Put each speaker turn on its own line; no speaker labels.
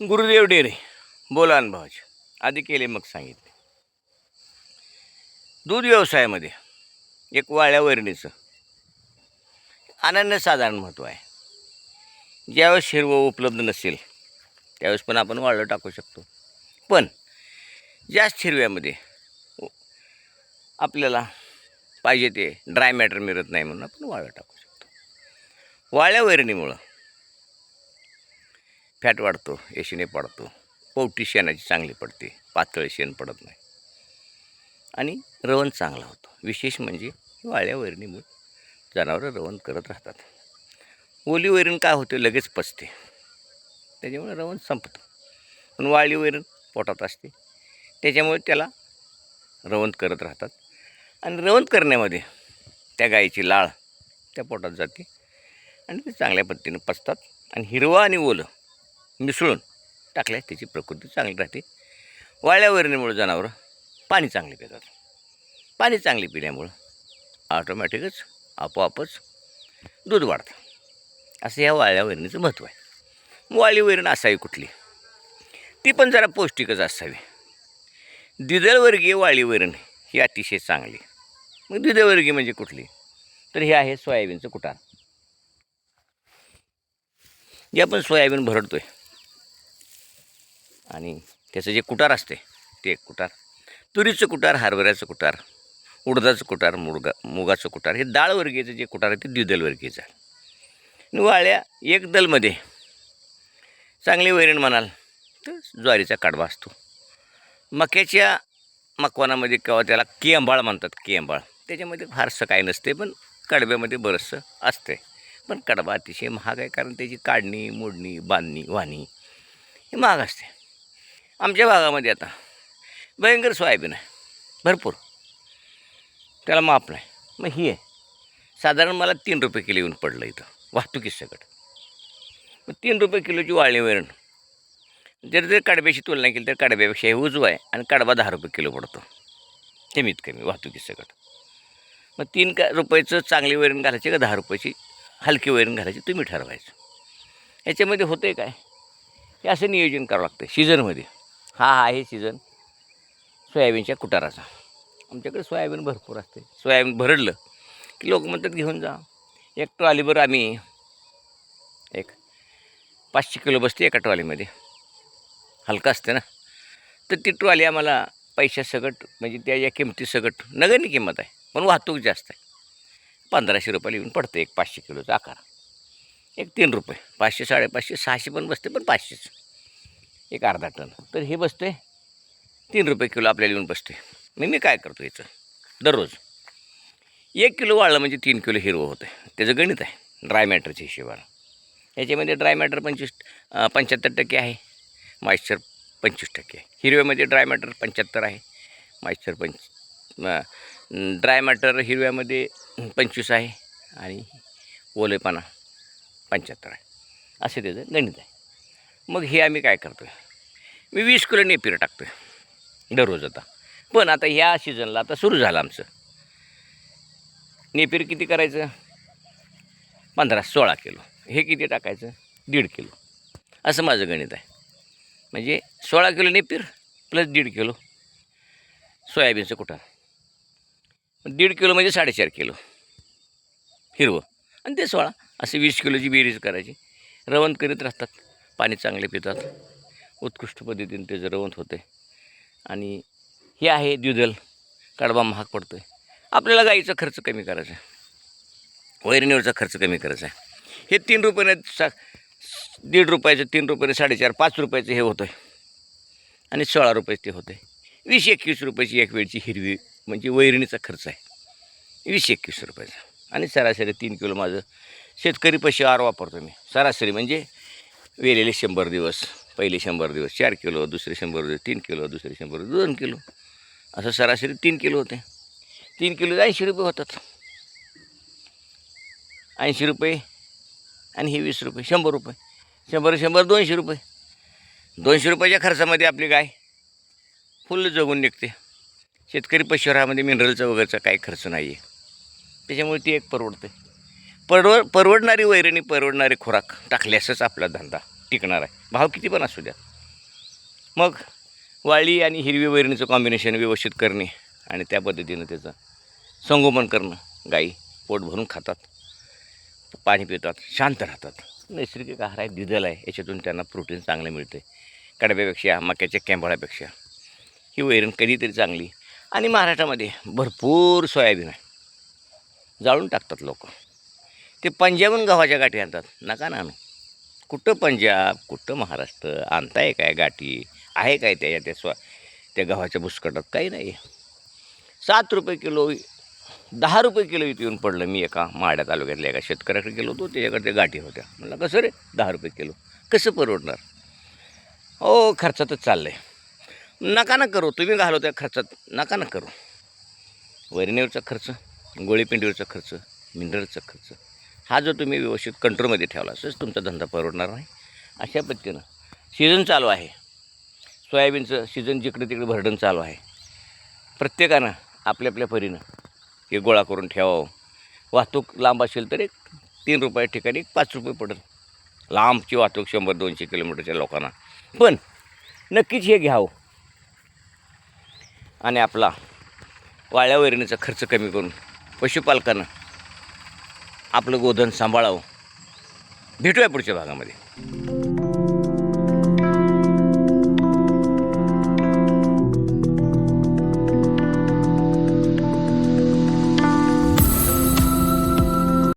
गुरुदेव डेरे बोला अनुभवाचे आधी केले मग सांगितले. दूध व्यवसायामध्ये एक वाळ्या वैरणीचं. अनन्यसाधारण महत्त्व आहे. ज्यावेळेस हिरवं उपलब्ध नसेल त्यावेळेस पण आपण वाळलं टाकू शकतो. पण जास्त हिरव्यामध्ये आपल्याला पाहिजे ते ड्राय मॅटर मिळत नाही म्हणून आपण वाळं टाकू शकतो. वाळ्या वैरणीमुळं फॅट वाढतो एशीने पडतो. पोवटी शेणाची चांगली पडते पातळ शेण पडत नाही. आणि रवण चांगला होतो. विशेष म्हणजे वाळ्या वैरणीमुळे जनावरं रवण करत राहतात. ओली वैरण काय होते? लगेच पचते. त्याच्यामुळे रवण संपतं. पण वाळली वैरण पोटात असते. त्याच्यामुळे त्याला रवंत करत राहतात. आणि रवंत करण्यामध्ये त्या गाईची लाळ त्या पोटात जाते. आणि ते चांगल्या पद्धतीनं पचतात. आणि हिरवा आणि ओलं मिसळून टाकल्या. त्याची प्रकृती चांगली राहते. वाळ्या वैरणीमुळे जनावरं पाणी चांगले पितात. पाणी चांगले पिल्यामुळं ऑटोमॅटिकच आपोआपच दूध वाढतं. असं ह्या वाळ्या वैरणीचं महत्त्व आहे. वाळी वैरण असावी कुठली? ती पण जरा पौष्टिकच असावी. द्विदळवर्गीय वाळी वैरण ही अतिशय चांगली. मग द्विदळवर्गीय म्हणजे कुठली? तर हे आहे सोयाबीनचं कुटार जे आपण सोयाबीन भरडतो आहे आणि त्याचं जे कुटार असते ते एक कुटार. तुरीचं कुटार हरभऱ्याचं कुटार उडदाचं कुटार मुडगा मुगाचं कुटार हे डाळवर्गीयचं जे कुटार आहे ते द्विदलवर्गीयचं आणि वाळ्या एक दलमध्ये. चांगले वैरण म्हणाल तर ज्वारीचा कडबा असतो. मक्याच्या मकवानामध्ये किंवा त्याला केंबाळ म्हणतात केंबाळ. त्याच्यामध्ये फारसं काय नसते पण कडब्यामध्ये बरंचसं असते. पण कडबा अतिशय महाग आहे कारण त्याची काढणी मोडणी बांधणी वाहणी हे महाग असते. आमच्या भागामध्ये आता. भयंकर सोयाबीन आहे. भरपूर. त्याला माप नाही. मग ही आहे. साधारण मला तीन रुपये किलो येऊन पडलं इथं. वाहतुकीसकट मग तीन रुपये किलोची वाळणी वैरण. जर जर कडब्याची तुलना केली तर कडब्यापेक्षा हे उजवा आहे आणि कडबा दहा रुपये किलो पडतो. कमीत कमी वाहतुकीसकट मग तीन का रुपयाचं चांगली वैरण घालायची का दहा रुपयाची? हलकी वैरण घालायची तुम्ही ठरवायचं. याच्यामध्ये होतं आहे काय? हे असं नियोजन करावं लागतं सीझनमध्ये. हा हा आहे सीझन सोयाबीनच्या कुटाराचा. आमच्याकडे सोयाबीन भरपूर असते. सोयाबीन भरडलं की लोक म्हणतात घेऊन जा. एक ट्रॉलीभर आम्ही एक पाचशे किलो बसते एका ट्रॉलीमध्ये. हलका असते ना. तर ती ट्रॉली आम्हाला पैशासकट म्हणजे त्या या किमतीसकट नगरनी किंमत आहे. पण वाहतूक जास्त आहे. पंधराशे रुपयाला येऊन पडतं एक पाचशे किलोचा आकार. एक तीन रुपये. पाचशे साडेपाचशे सहाशे पण बसते पण पाचशेच. एक अर्धा टन. तर हे बसते तीन रुपये किलो आपल्याला येऊन बसते मग मी काय करतो याचं? दररोज. एक किलो वाळलं म्हणजे तीन किलो हिरवं होतं त्याचं गणित आहे. ड्राय मॅटरच्या हिशेबानं. याच्यामध्ये ड्राय मॅटर पंचवीस पंच्याहत्तर टक्के आहे. मॉइश्चर पंचवीस टक्के. आहे हिरव्यामध्ये ड्राय मॅटर पंच्याहत्तर आहे. मॉइश्चर पंच ड्राय मॅटर हिरव्यामध्ये पंचवीस आहे. आणि ओलेपणा पंच्याहत्तर आहे. असे त्याचं गणित आहे. मग हे आम्ही काय करतो आहे मी वीस किलो नेपीर टाकतो आहे दररोज आता. पण आता ह्या सीझनला आता सुरू झालं आमचं. नेपीर किती करायचं? पंधरा सोळा किलो. हे किती टाकायचं? दीड किलो. असं माझं गणित आहे. म्हणजे सोळा किलो नेपीर प्लस दीड किलो सोयाबीनचं कुठं? दीड किलो म्हणजे साडेचार किलो. हिरवं. आणि ते सोळा. असे वीस किलोची बेरीज करायची. रवंत करीत राहतात. पाणी चांगले पितात. उत्कृष्ट पद्धतीने ते जरवंत होते. आणि हे आहे द्विदल कडबा महाग पडतो आहे आपल्याला गाईचा खर्च कमी करायचा आहे. वैरणीवरचा खर्च कमी करायचा आहे. हे तीन रुपयाने सा दीड रुपयाचं तीन रुपयाने साडेचार पाच रुपयाचं हे होतं आहे आणि सोळा रुपयाचं ते होतं आहे वीस एकवीस रुपयाची एक वेळची हिरवी म्हणजे वैरणीचा खर्च आहे. वीस एकवीस रुपयाचा. आणि सरासरी तीन किलो माझं शेतकरी पैसे आर वापरतो मी. सरासरी म्हणजे वेलेले शंभर दिवस पहिले शंभर दिवस चार किलो दुसरे शंभर दिवस तीन किलो दुसरे शंभर दिवस दोन किलो. असं सरासरी तीन किलो होते. तीन किलो ऐंशी रुपये होतात. ऐंशी रुपये आणि हे वीस रुपये शंभर रुपये. शंभर शंभर दोनशे रुपये. दोनशे रुपयाच्या खर्चामध्ये आपली गाय फुल जगून निघते. शेतकरी पशुहारामध्ये मिनरलचा वगैरेचा काही खर्च नाही आहे त्याच्यामुळे ती एक परवडते. परवड परवडणारी वैरणी परवडणारी खुराक टाकल्यासच आपला धंदा टिकणार आहे. भाव किती पण असू द्या. मग वाळी आणि हिरवी वैरणीचं कॉम्बिनेशन व्यवस्थित करणे आणि त्या पद्धतीनं त्याचं संगोपन करणं. गाई पोट भरून खातात पाणी पितात शांत राहतात. नैसर्गिक आहार आहे दिदल आहे. याच्यातून त्यांना प्रोटीन चांगलं मिळते कडब्यापेक्षा मक्याच्या कॅम्बळापेक्षा ही वैरण कधीतरी चांगली. आणि महाराष्ट्रामध्ये भरपूर सोयाबीन आहे. जाळून टाकतात लोक. ते पंजाबहून गव्हाच्या गाठी आणतात. नका ना आणू कुठं पंजाब कुठं महाराष्ट्र आणताय काय गाठी? आहे काय त्याच्या त्या स्व त्या गव्हाच्या बुसकटात काही नाही. सात रुपये किलो दहा रुपये किलो इथे येऊन पडलं मी एका माड्या तालुक्यातल्या एका शेतकऱ्याकडे गेलो होतो. त्याच्याकडे त्या गाठी होत्या. म्हटलं कसं रे? दहा रुपये किलो. कसं परवडणार? हो खर्चातच चाललं आहे नका ना करू. तुम्ही घालो त्या खर्चात. नका ना करू. वैरणीवरचा खर्च गोळीपिंडीवरचा खर्च मिनरलचा खर्च हा जो तुम्ही व्यवस्थित कंट्रोलमध्ये ठेवला असंच तुमचा धंदा परवडणार नाही. अशा पद्धतीनं सीझन चालू आहे. सोयाबीनचं सीझन जिकडे तिकडे भरडण चालू आहे. प्रत्येकानं आपल्या आपल्या परीनं हे गोळा करून ठेवावं. वाहतूक लांब असेल तर एक तीन रुपये ठिकाणी एक पाच रुपये पडेल. लांबची वाहतूक शंभर दोनशे किलोमीटरच्या लोकांना. पण नक्कीच हे घ्यावं. आणि आपला वाळ्या वैरणीचा खर्च कमी करून पशुपालकांना आपलं गोधन सांभाळावं. भेटूया पुढच्या भागामध्ये.